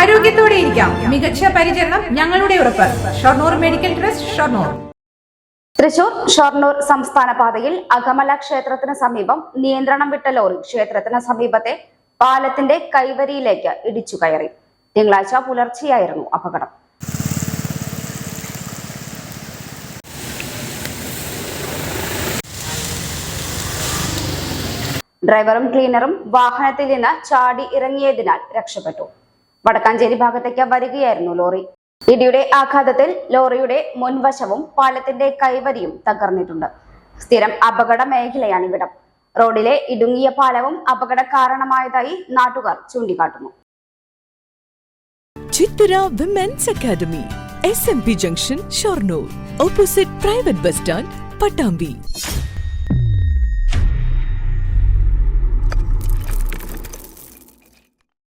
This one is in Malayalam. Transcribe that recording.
ആരോഗ്യത്തോടെ ഇരിക്കാം. മികച്ച പരിചരണം ഞങ്ങളുടെ ഉറപ്പ്. Shoranur medical trust Shoranur. Thrissur Shoranur സംസ്ഥാന പാതയിൽ അകമല ക്ഷേത്രത്തിന് സമീപം നിയന്ത്രണം വിട്ട ലോറി ക്ഷേത്രത്തിന് സമീപത്തെ പാലത്തിന്റെ കൈവരിയിലേക്ക് ഇടിച്ചു കയറി. തിങ്കളാഴ്ച പുലർച്ചെയായിരുന്നു അപകടം. ഡ്രൈവറും ക്ലീനറും വാഹനത്തിൽ നിന്ന് ചാടി ഇറങ്ങിയതിനാൽ രക്ഷപ്പെട്ടു. വടക്കാഞ്ചേരി ഭാഗത്തേക്ക് വരികയായിരുന്നു ലോറി. ഇടിയുടെ ആഘാതത്തിൽ ലോറിയുടെ മുൻവശവും പാലത്തിന്റെ കൈവരിയും തകർന്നിട്ടുണ്ട്. സ്ഥിരം അപകട മേഖലയാണ് ഇവിടം. റോഡിലെ ഇടുങ്ങിയ പാലവും അപകട കാരണമായതായി നാട്ടുകാർ ചൂണ്ടിക്കാട്ടുന്നു. Chithura women's academy S M P junction Shoranur opposite private bus stand Pattambi